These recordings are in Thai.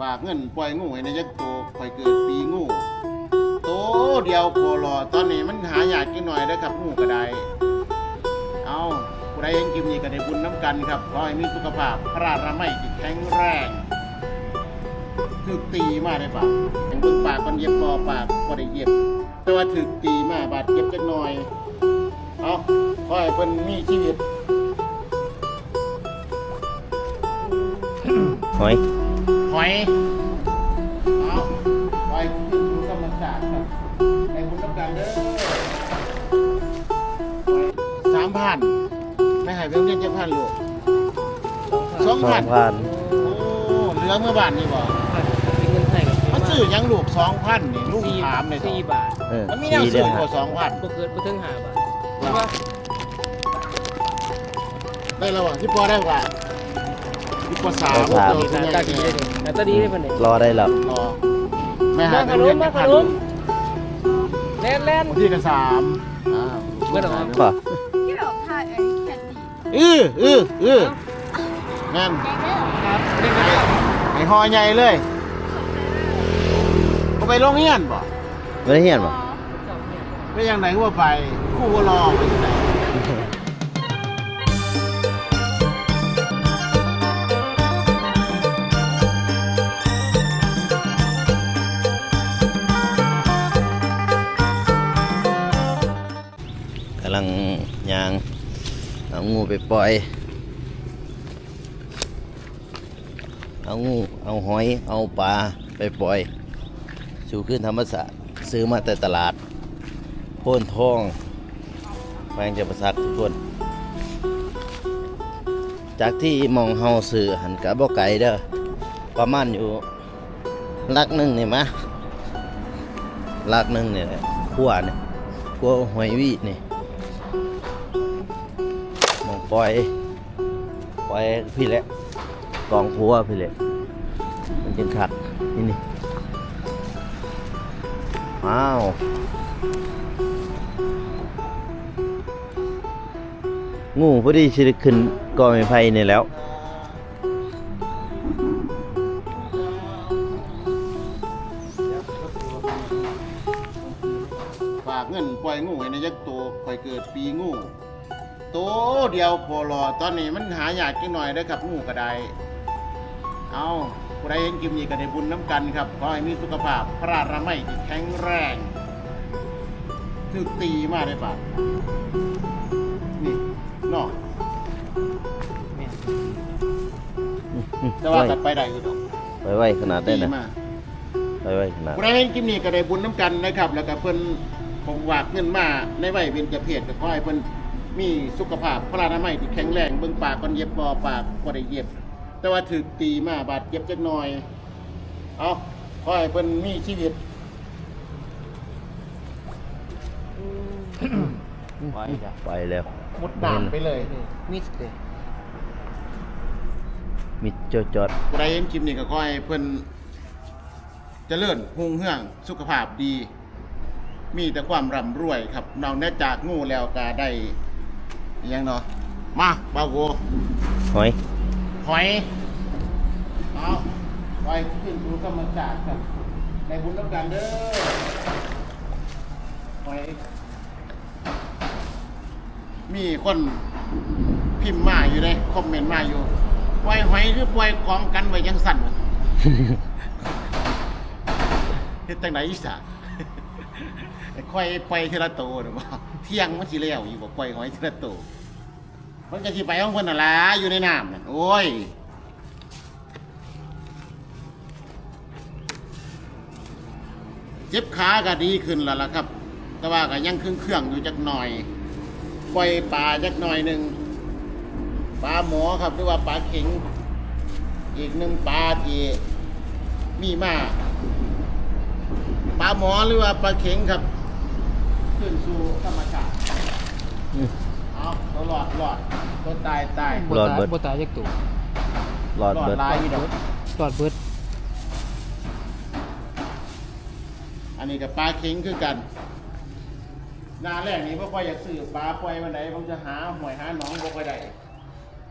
ฝากเงินปล่อยงูให้ในยักษ์โตคอยเกิดปีงูโตเดียวโคโลตอนนี้มันหายากกินหน่อยได้ครับงูก็ได้เอาผู้ใดเห็นคลิปนี้ก็ได้บุญน้ำกันครับขอให้มีสุขภาพพระรามัยที่แข็งแรงถึกตีมาได้ปะเป็นเบิ่งปากคนเย็บคอปากก็ได้เย็บ แต่ว่าถึกตีมาบาดเจ็บจักหน่อยเอาขอให้เพิ่นมีชีวิตห อยหอย เอาไปขึ้นสู่ธรรมศาสตร์ครับในบุญน้ำกันเด้อสามพันไม่ให้เพียงเรียนเจ็ดพันลูกสองสอพันงพันโอ้เหลือเมื่อบาทนี่บ่เป็นเงินไทยกับมันซื้อหยังลูกสองพันนี่ลูกถามเลยสี่บาทเออมันมีแนวสี่เดืซื้ออนกว่าสองพันบ่เกินบ่ถึงห้าบาทใช่ปะได้แล้วว่ะที่พอได้กว่าที่พอสามหน้าตาดีเลยหน้า ตาดีเลยเพิ่นนี่รอได้แล้วรอไม่หามาขเงินนเดือมนมาพัขนนมแล่นแล่นบางที่ก็สามอ่าเมื่อไหร่วะป่ะที่เราถ่ายไอ้แคนดี้อืออืออืองั้นแกงเด้อครับเล่นกันแล้วไอ้หอใหญ่เลยก็ไปโรงเรียนบ่ไม่ได้เห็นป่ะไปยังไหนก็ว่าไปครู่ก็รอไปที่ไหน งูไปปล่อย เอางู เอาหอย เอาปลาไปปล่อย สู่ขึ้นธรรมศาสตร์ซื้อมาแต่ตลาด โพ่นทองแพงจะประสักทุกคน จากที่มองเฮาสื่อหันกับบ่ไก่เด้อ ประมาณอยู่ลักหนึ่งนี่มะลักหนึ่งเนี่แหละขั้วเนี่ยขั้วหอยวีดนี่ ปล่อย ปล่อยพี่แหละกองพัวพี่แหละมันจึงขัด นี่นี่ว้าวงูพอดีชิได้ขึ้นกอไม้ไผ่นี่แล้วฝากเงินปล่อยงูให้ในยักษ์โตคอยเกิดปีงู โตเดียวโคโลตอนนี้มันหายากกินหน่อยได้อครับงูก็ได้เอาผู้ใดเห็นคลิปนี้ก็ได้บุญน้ำกันครับขอให้มีสุขภาพพระรามัยที่แข็งแรงถึกตีมาได้ปะนี่เนอกแต่ว่าตัดไปได้อยู่ดอกไปไว้ขนาดได้ตีนะมาไปไว้ขนาดผู้ใดเห็นคลิปนี้ก็ได้บุญน้ำกันนะครับ แล้วก็เพิ่นผมวากเงินมาในวัยเบญจเพศก็ขอให้เพิ่น มีสุขภาพพระรามัยที่แข็งแรงเบิ่งปากก่อนเย็บบ่ปากบ่ได้เย็บ แต่ว่าถึกตีมาบาดเจ็บจักหน่อย เอาขอให้เพิ่นมีชีวิตไปจ้ะไปแล้ว มุดน้ำไปเลยมิสเตมิดจอดจอดผู้ใดเห็นคลิปนี้ก็ขอให้เพิ่นเจริญหุ่งเฮืองสุขภาพดี มีแต่ความร่ำรวยครับนอกเหนือจากงูแล้วก็ได้ อิหยังเนาะมาบาโวหอยหอยเอาไว้ขึ้นสู่ธรรมชาติครับในบุญน้ำกันเด้อหอยมีคนพิมพ์มาอยู่เลยคอมเมนต์มาอยู่ปล่อยหอยหรือปล่อยของกันไว้ยังสั่นวะ เฮ็ดจังไดอีสาน ค่อยปล่อยทีละโตหรือบ่าเที่ยงมันสิแล้วอยู่บ่ปล่อยหอยทีละโตมันก็สิไปของเพิ่นน่ะล่ะอยู่ในน้ำนั่นโอ้ยเจ็บขาก็ดีขึ้นแล้วล่ะครับ แต่ว่าก็ยังเครื่องเครื่องอยู่จักหน่อย ปล่อยปลาจักหน่อยหนึ่งปลาหมอครับหรือว่าปลาเข็ง อีกหนึ่งปลาที่มีมาปลาหมอหรือว่าปลาเข็งครับ ขึ้นสู่ธรรมชาติอืมเอาตัวหลอดหลอดตัวตายตายรอดเบิด บ่ตายจักตัวหลอดหลอดเบิดลายอยู่ดอกตอดเบิด อันนี้กับปลาเข็งคือกันหนาแรกนี้พ่อพ่ออยากซื้อปลาปล่อยวันไหนผมจะหาหวยหาหนองบ่ค่อยได้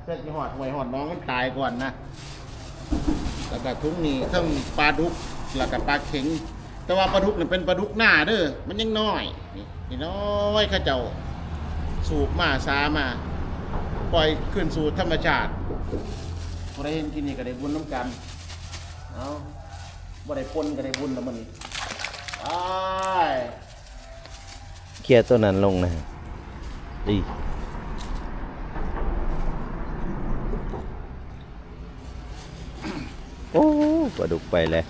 เพื่อจะหอดหวยหอดน้องมันตายก่อนนะแล้วก็ทุงนี้ทั้งปลาดุกแล้วก็ปลาเข็ง แต่ว่าปลาดุกนี่เป็นปลาดุกหน้าเด้อมันยังน้อยนี่นี่น้อยข้าเจ้าสูบมาซามา ปล่อยขึ้นสู่ธรรมชาติบ่ได้เห็นกินนี่ก็ได้บุญน้ำกันเอาบ่ได้ปนก็ได้บุญแล้วมันนี่ไปเคลียร์ตัวนั้นลงนะฮะดีโอ้ปลาดุกไปแล้ว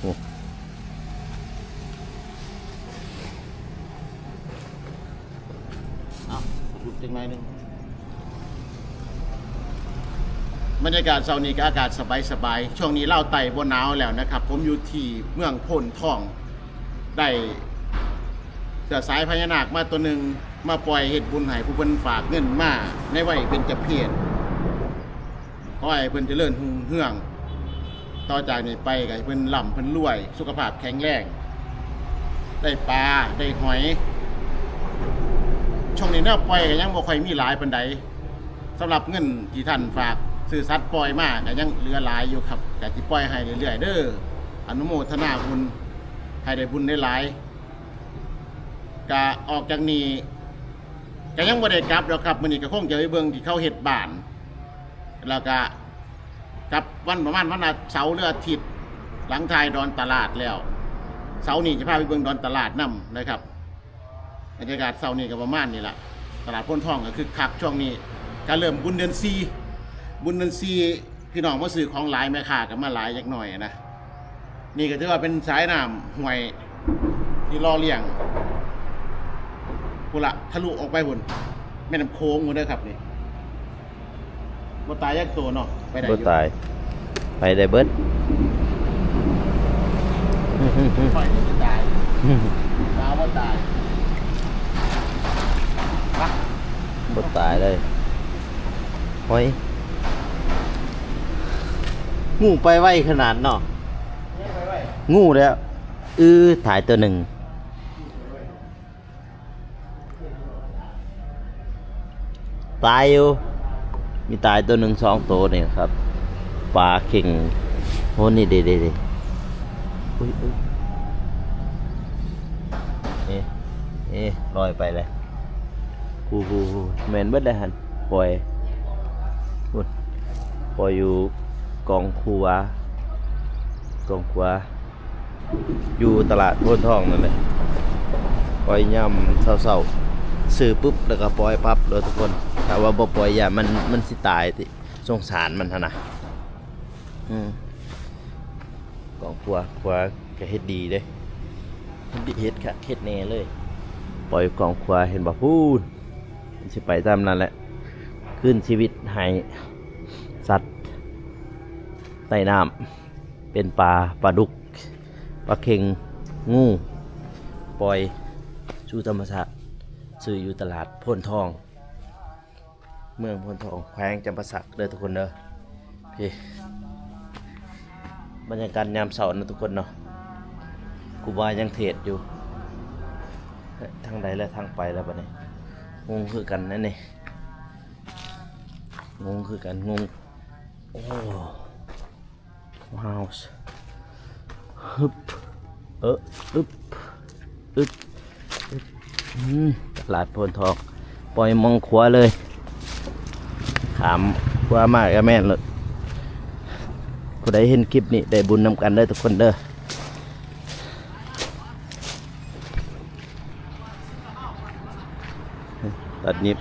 โอ้ เอา หยุดจังไรหนึงบรรยากาศเช้านี้ก็อากาศสบายสบายๆช่วงนี้เล่าไต่บนหนาวแล้วนะครับ ผมอยู่ที่เมืองพนทองได้เสือสายพญานาคมาตัวหนึ่งมาปล่อยเห็ดบุญให้ผู้เพิ่นฝากเงินมาในวัยเป็นจะเพียรขอให้เพิ่นเจริญหุ่งเฮือง ต่อจากนี้ไปก็ให้เพิ่นล่ำเพิ่นรวย สุขภาพแข็งแรง ได้ปลาได้หอย ช่วงนี้แนวปล่อยก็ยังบ่ค่อยมีหลายปานใดสำหรับเงินที่ท่านฝากซื้อสัตว์ปล่อยมาก็ยังเหลือหลายอยู่ครับก็สิปล่อยให้เรื่อยๆเด้ออนุโมทนาบุญให้ได้บุญได้หลายก็ออกจากนี้ก็ยังบ่ได้กลับหรอกครับมื้อนี้ก็คงจะไปเบิ่งที่เขาเฮ็ดบ้าน แล้วก็กลับวันประมาณวันอาเสาร์หรืออาทิตย์หลังทายดอนตลาดแล้ว เสาร์นี้จะพาไปเบิ่งดอนตลาดนํนะครับ บรรยากาศเสาร์นี้ก็ประมาณนี้แหละตลาดพ้นทองก็คือคักช่วงนี้ก็เริ่มบุญเดือนซีบุญเดือนซีพี่น้องมาซื้อของหลายแม่ค้าก็มาหลายจักหน่อยนะนี่ก็ถือว่าเป็นสายน้ำห่วยที่รอเลี้ยงพุละทะลุออกไปบุญแม่น้ำโค้งหมดเด้อครับนี่บ่ตายยักตัวเนาะไปได้อบ่ยู่ตาย ไปได้เบิด ปล่อยจะตายตาบ่ตายไป บ่ตายเลยหอยงูไปไวขนาดเนาะเนี่ยไปไว้งูแล้วอือถ่ายตัวหนึ่งตายอยู่ มีตายตัวหนึ่งสองตัวเนี่ยครับปลาเข่งโหนี่เด็ดเด็ดอุ้ยอุ้ยเอ๊ะเอ๊ะลอยไปเลย ฮูฮูฮูแมนเบิดเลยหันปล่อยพุ่นปล่อยอยู่กองครัวกองครัวอยู่ตลาดโพนทองนั่นแหละปล่อยย่ำเศร้าๆซื้อปุ๊บแล้วก็ปล่อยปั๊บเลยทุกคนแต่ว่าบ่ปล่อยอย่ามันมันสิตายติสงสารมันนะอืมกองครัวครัวก็เฮ็ดดีเด้เฮ็ดดีเฮ็ดค่ะเฮ็ดแน่เลย ปล่อยกองครัวเห็นบ่พูด สิไปตามนั้นแหละขึ้นชีวิตให้สัตว์ใต้น้ำเป็นปลาปลาดุกปลาเค็งงูปล่อยสู่ธรรมชาติซื้ออยู่ตลาดโพนทอง เมืองโพนทองแขวงจำปาสักเด้อทุกคนเด้อโอเคบรรยากาศยามเสาร์นะทุกคนเนาะกูบายังเทศอยู่ทางใดและทางไปแล้วปะเนี่ย งงคือกันนั่นนี่งงคือกันงงโอ้ว้าวฮึบเอออึบอึบอึบอืมตลาดพนทองปล่อยมองขวาเลยขามขวามากก็แม่นเลยผู้ใดเห็นคลิปนี้ได้บุญนำกันเด้อทุกคนเด้อ ตัดนิบ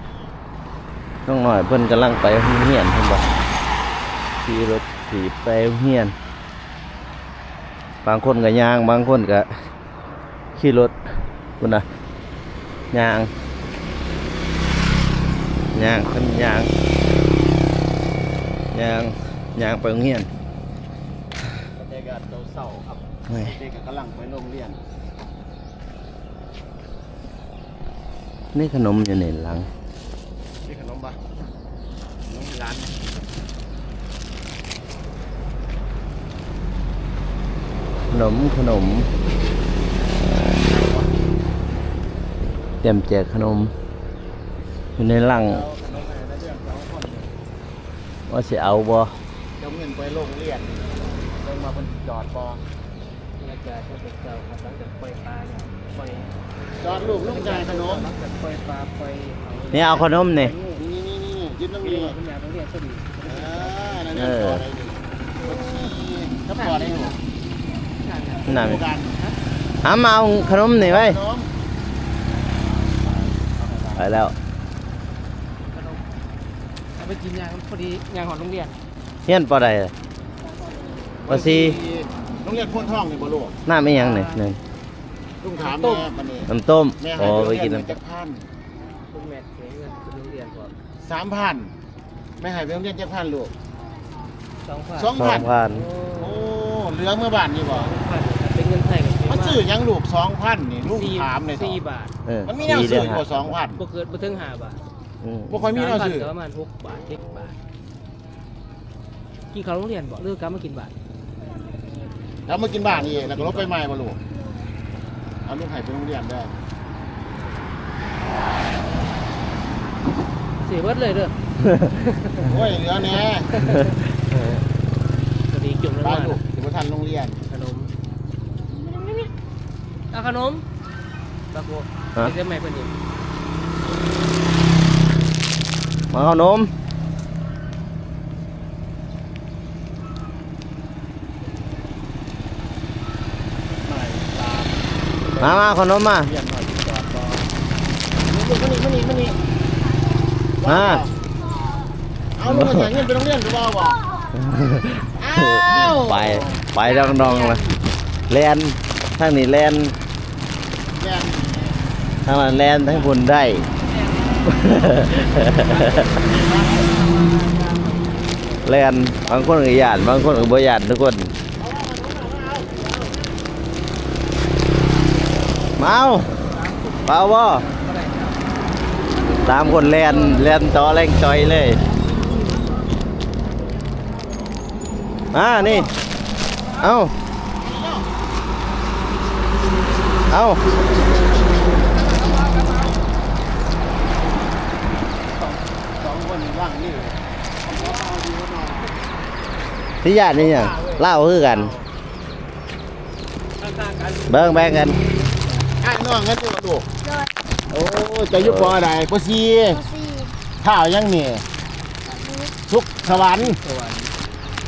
น้องหน่อยเพิ่นกำลังไปโรงเฮียนเพิ่นบอกขี่รถถีบไปโรงเฮียน บางคนก็ย่าง บางคนก็ขี่รถคุณนะย่างย่างคนย่างย่างย่างไปโรงเรียนบรรยากาศเศร้าๆครับเฮ้ยเด็กก็กำลังไปโรงเรียน นี่ขนมอยู่ในหลัง นี่ขนมปะขนมร้านขนมขนม เตรียมแจกขนม อยู่ในหลังแล้วขนมอะไรนะเรื่องสองคนว่าสิเอาบ่จะเงินไปโรงเรียนงมาเป็นจอดบออยากจะจะเป็นเจ้าครับหลังจากปล่อยปลาเนี่ยปล่อย จอดลูกลูกชายขนมหลังจากปล่อยปลาปล่อยเอานี่เอาขนมนี่นี่นี่นี่นี่ยึดตรงเรีนี้ยนคุณยายต้องเรียนสดีเออนั่นนี่จอดได้ดิถ้าปอดได้หรอนั่นโครงการหามาเอาขนมนี่ไว้ขนมไปแล้วขนมเอาไปกินยางพอดียางหอดโรงเรียนเฮียนปอใดปอซีโรงเรียนโคนท่องนี่บ่ลูกหน้าไม่ยังนี่หนึ่ง ลุงถามแม่ปะนี่น้ำต้มแม่โอ้ให้ไปกินเงินน้ำจักพันคุณแม่เสียเงินไปโรงเรียนก่อนสามพันแม่ให้ไปโรงเรียนจักพันลูกสองพันสองสองพันโอ้เหลือเมื่อบาทนี่บ่พันเป็นเงินไทยกับมันซื้อหยังลูกสองพันนี่ลูกถามเลยสี่บาทเออมันมีแนวดีเด้ซื้ออกฮะว่าสองพันบ่เกิดบ่ถึงห้าบาทอืมบ่ค่อยมีแนวสามพันซื้อก็ประมาณหกบาทเจ็ดบาทกินข้าวโรงเรียนบ่หรือกลับมากินบาทแล้วมากินบ้านนี่แล้วก็รถไปใหม่บ่ลูก เอาลูกให้ไปโรงเรียนได้เสียเบิดเลยเด้อโอ้ยเหลือแน่พอดีจุ่มแล้วไปมาลูกถึงบ่ทันโรงเรียนขนมเอาขนมตะโกฮะเรียกแม่เพิ่นอีกมาขนม มามาขนมมาเรียนหน่อยจอดบ่ลูกมานี่มานี่มานี่มาเอาลูกมาใส่เงินไปโรงเรียนหรือเปล่าบ่อ้าวไปไปดองดองๆเลยแลนทางนี้แลนแม่นทางนั้นแลนทั้งบุญได้แลนบางคนก็หยาดบางคนก็บ่หยาดทุกคนมา เอาเปล่าบ่สามคนแลนแลนต่อแรงจอยเลยอ่านี่ เอาเอาสองคนนี่ว่างนี่ที่ญาตินี่ยังเล่าคือกันข้กันเบิ่งแบ่งกัน น้องงั้นตัวลูกโดยโอ้จะอยุบปออะไรปอซีโอซีข้าวยังนี่ทุกสวรรค์สวรรค์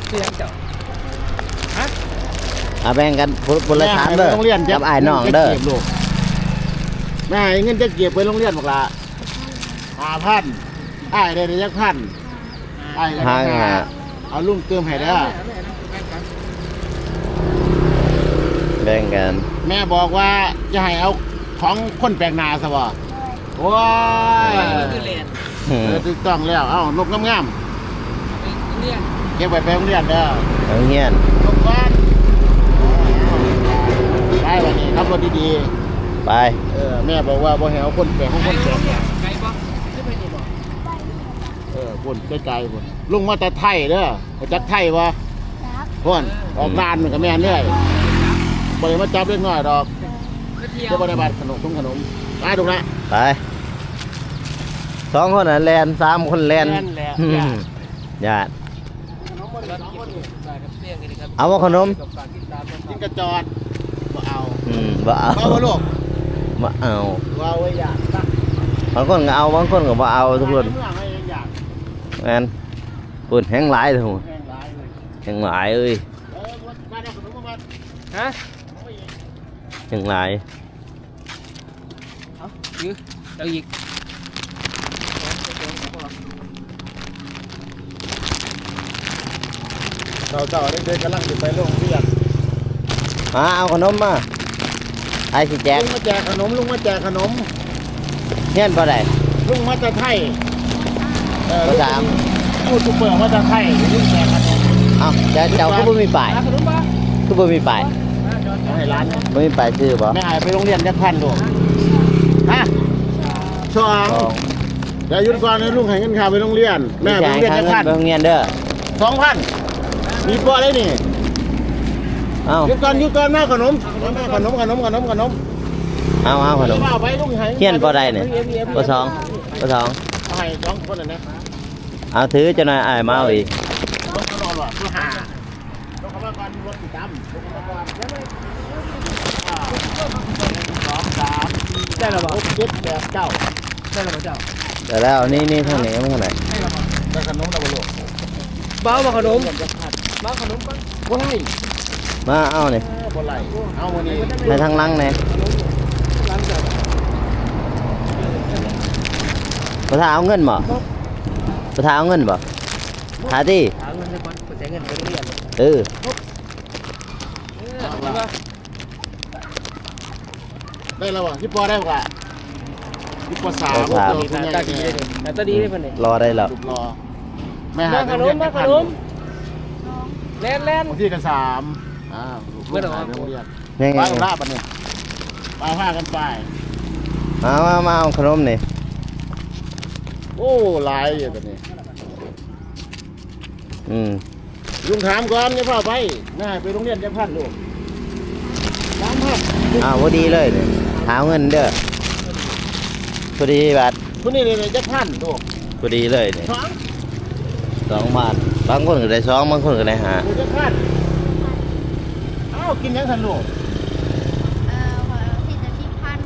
เสียงเจ้าเอาแบ่งกันพุพุละสามเด้อแให้ไปโรงเรียนกับอ้ายน้องเด้องิจะก็บลูกแม่ให้เงินจะเก็บไปโรงเรียนบอกละห้าพันอ้ายได้ได้ยักพันอ้ายได้ห้าได้ห้าเอาลุงเติมให้ได้อแบ่งกัน แม่บอกว่าจะให้เอา ของคนแปลกหน้าซะบ่โอ้ยคือเรียนอืมเออถูกต้องแล้วเอ้านกงามเรียนๆเก็บไว้ไปโรงเรียนเด้อเอาเฮียนนกบ้านได้วันนี้ขับรถดีไปๆเออแม่บอกว่าบ่ให้เอาคนแปลกของคนแปลกหน้า ไกลบ่คือไปนี่บ่เออพุ่นไกลๆพุ่นลุงมาแต่ไทยเด้อมาจากไทยวะครับพุ่นออกงานมันกับแม่นเรื่อยบ่ได้มาจับเล็กน้อยดอกไป เที่ยวเดี๋ยวบ่ได้บาดขนมทุ่งขนมไปดูนะไปสองคนน่ะแลนสามคนแลนแล่นแหละอืมญาติรับกินได้กับเสียงกันครับเอาบ่ขนมกับฝากติดตามนะคกิรันบกระจอดบ่เอาอืมบ่เอาเอาบ่ลูกบ่เอาบ่เอาไว้อยากตักบางคนก็เอาบางคนก็บ่เอาทุกคนเมื่อให้อยากแม่นปุ่นแห้งหลายทุกคนแห้งหลายเลยแห้งหลายเอ้ยเออมาได้ขนมมาฮะแห้งหลายเอา ยื้อเอาอีกเราเจ้าเด็กๆกำลังสิไปโรงเรียนมาเอาขนมมาไอ้สิแจกลุงมาแจกขนมลุงมาแจกขนมเฮียนบ่ได้ลุงมาจากไทยเออภาษามยูทูบเบอร์มาจากไทยลุงแจกขนมเอ้าเจ้าเจ้าก็บ่มีป้ายหาขนมบ่ก็บ่มีป้ายเอาให้ร้านเนี่ยบ่มีป้ายชื่อบ่แม่หายไปโรงเรียนจักพันลูกฮะ สองสองเดี๋ยวหยุดก่อนนะลุงให้เงินค่าไปโรงเรียน แม่ไปโรงเรียนจักพันไปโรงเรียนเด้อสองพันมีปอได้นี่เอ้าหยุดก่อนหยุดก่อนแม่ขนมแม่ขนมขนมขนมขนมเอาเอาขนมเอาไปลุงให้เฮียนบ่ได้เนี่ยบ่สองบ่สองเอาให้สองคนน่ะนะเอาถือจะหน่อยอ้ายมาเอาอีก รถเขารอหรอเพื่อหาต้องเข้ามาก่อนรถอยู่ จำอุปกรณ์เดี๋ยวเลยอ่าหนึ่งสองสามสี่ ได้แล้วบ่หกเจ็ดแปดเก้าได้แล้วบ่เจ้าแต่แล้วนี่นี่ทางไหนไม่ทางไหนได้แล้วบ่ได้ขนมตะวันโลกบ้ามาขนมเงินจะพัดบ้าขนมก่อนบ่ไล่มาเอาเนี่ยเออบ่ไล่เอาวันนี้ในทางหลังเนี่ยร้านเจ้าประธานเอาเงินบ่ประธานเอาเงินบ่หาที่หาเงินได้ก่อนกดใช้เงินไปโรงเรียนเออเออเอามา ได้แล้วบ่ที่ปอได้บ่ล่ะที่ปอสามปสามเออหน้าตาดีเลยหน้าตาดีเลยเพิ่นนี่รอได้แล้วรูปรอแม่หามาขนมมาขนมแล่นแล่นบางที่กันสามอ่าลูกเมื่อไหร่หายไปโรงเรียนยังไปไงกับลาบันเนี่ยไปพากันไป มามามาเอาขนมนี่โอ้หลายอยู่ตอนนี้อืมลุงถามก่อนจะพาไปน่าไปโรงเรียนจะพันลูกสามพันอ้าวพอดีเลยเนี่ย หาเงินเด้อพอดีบาทคนนี้เลยจะพันลูกพอดีเลยเนี่ยสองสองบาทบางคนก็ได้สองบางคนก็ได้ห้ากูจะพันเอ้ากินยังทันลูกเอ่อขอที่จะชิพัน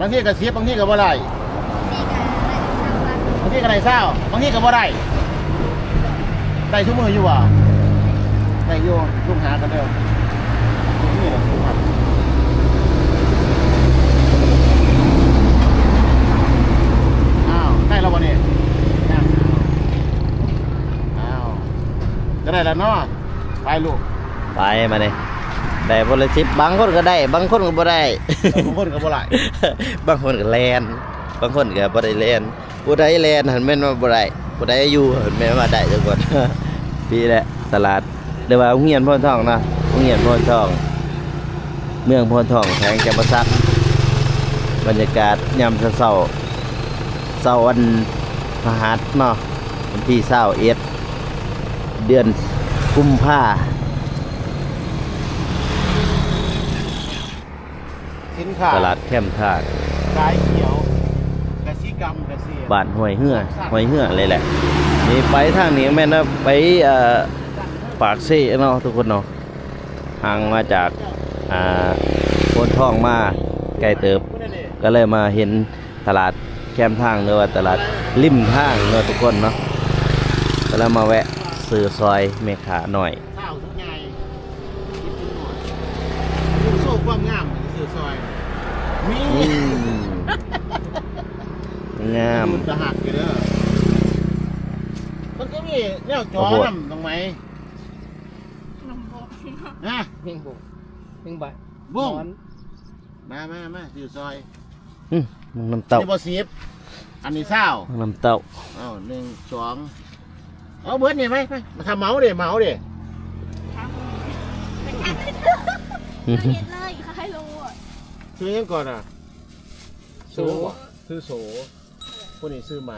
บางทีก็เสียบบางทีก็บ่ได้นี่กันได้ทางวันบางทีก็ได้เศร้าบางทีก็บ่ได้ได้ทุกมืออยู่ว่ะได้อยู่ลุงหากันเด้อนี่แหละลุงพันอ้าวได้แล้ววันนี้อ้าวอ้าวจะ ได้แล้วเนาะไปลูกไปมาเนี่ยได้บริสิบบางคนก็ได้ บางคนก็บ่ได้บางคนก็บ่ได้บางคนก็แลนบางคนก็บ่ได้แลนผู้ใดแลนหันแม่นว่าบ่ได้ผู้ใดอยู่หันแม่นว่าได้ทุกคนพี่แหละตลาดเรียกว่าโรงเรียนโพนทองนะโรงเรียนโพนทอง เมืองโพนทองแขวงจำปาสักบรรยากาศยามเช้าๆเช้าวันพฤหัสเนาะวันที่21เดือน กุมภาสินค้าตลาดแคมป์ท่าสายเขียวกสิกรรมเกษตรบ้านห้วยเหือห้วยเหือเลยแหละนี่ไปทางนี้แม่นว่าไปเอ่อปากเซ่เนาะทุกคนเนาะห่างมาจากอ่าโพนทองมาไกลเติบ ก็เลยมาเห็นตลาดแคมป์ทางหรือว่าตลาดริมทางเนาะทุกคนเนาะก็เลยมาแวะ ซื้อซอยเมขาหน่อยข้าวทุกไงคิดถึงหน่อยลูกโซ่ความงามสื่อซอยมีอืมงามนจะหักอยู่เด้อมันก็มีแนวจอโอ้โห นำตรงไหมนมโบกนะ เพ่งบุกเพ่งบ่ายบุ้งนอนมามามาสื่อซอยอืมมึงน้ำเต้านี่บอสีบอันนี้เศร้ามึงน้ำเต้าอ้าวหนึ่งสอง เอาเบิร์ดนี่ไหมไปมาทำเมาส์เดิเมาส์เดิทางเป็นการเห็นเลยเขาให้รู้อะซื้อยังก่อนอะโสบ่ซื้อโสคนนี้ซื้อไหม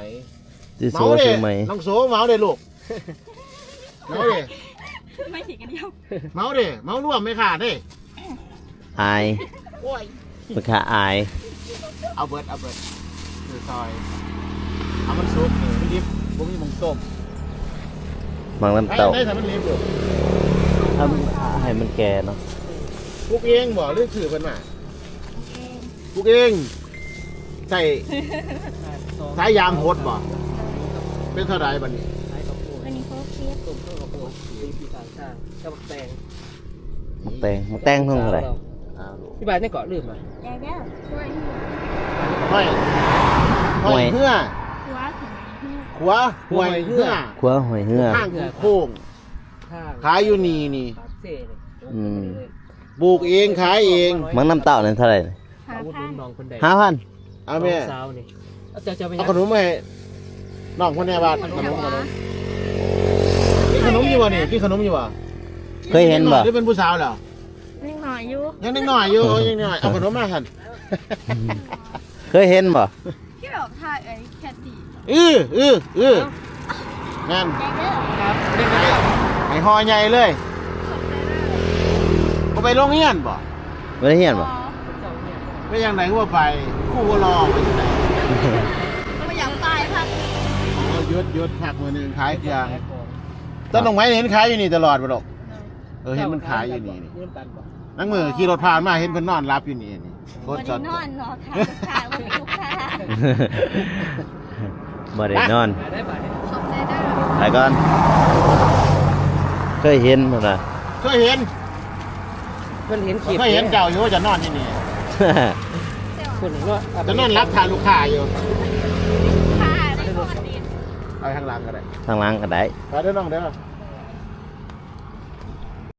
ซื้อโซเมาส์เด้ซื้อไหมน้องโสเมาส์เด้ลูกเมาส์เด้ไม่ถีกันเดียวเมาส์เด้เมาส์ร่วมไม่ขาดเด้อายโอ้ยมันขาอาย เอาเบิร์ดเอาเบิร์ดซื้อซอยเอามันซุปนี่ไม่ดิบผมมีหมงต้ม มังได้น้ำเต้าได้แต่มันดิบอยู่ทำให้มันแก่เนาะปลูกเองบ่หรือซื้อเพิ่นมาปลูกเองใส่สายยางโหดบ่เป็นเท่าไหร่บัดนี้ขายข้าวโพดวันนี้เขาเคียบต้มข้าวโพดมีปีต่างชาติกับแตงมักแตงมักแตงเท่าไหร่อ้าวลูกพี่บายนี่เกาะลืมอะแย่แล้วช่วยห้อยห้อยเหือหัวถึง ขวาห้อยเหือขัวหอยเหือข้างโค้งข้างขายอยู่นี่นี่ ปากเซ่เลยอืม ปลูกเองขายเองมังน้ำเต้านั่นเท่าไหร่หาอาวุธพันน้องคนใดห้าพันเอาแม่สาวนี่เอาเจ้าเจ้าไปเอาขนมมาให้น้องคนแน่บ้านขนมขนมกินขนมอยู่วะนี่กินขนมอยู่วะเคยเห็นบ่ หรือเป็นผู้สาวเหรอนิดหน่อยอยู่ยังนิดหน่อยอยู่ยังนิดหน่อยเอาขนมมาหันเคยเห็นบ่ที่แบบถ่ายไอ้แคทตี้ อื้ออื้ออื้องั้นแย่แล้วครับเล่นได้ไอ้หอใหญ่เลยบ่ไปโรงเรียนบ่ไม่ได้เห็นบ่ไปยังไหนว่าไปครู่รอไปที่ไหนก็อยากตายพักเอาหยุดหยุดพักมือหนึ่งขายเครื่องต้นดอกไม้เห็นขายอยู่นี่ตลอดบ่ดอกเออเห็นมันขายอยู่นี่นี่เริ่มกันบ่นั่งมือขี่รถผ่านมาเห็นเพิ่นนอนรับอยู่นี่นี่โควัตรนจอนี้ดนอนเนาะค่ะลูกค้าวันนี้ลูกค้า บ่ได้นอนขายได้บาทเนี่ยขอบใจได้หรอไปก่อนเคยเห็นบ่ล่ะเคยเห็นเพิ่นเห็นขีดเคยเห็นเจ้าอยู่ว่าจะนอนที่นี่เพิ่นเห็นว่าจะนอนรับทานลูกค้าอยู่ค่ะได้หมดนี่เอาทางหลังก็ได้ทางหลังก็ได้ไปเด้อน้องเด้อ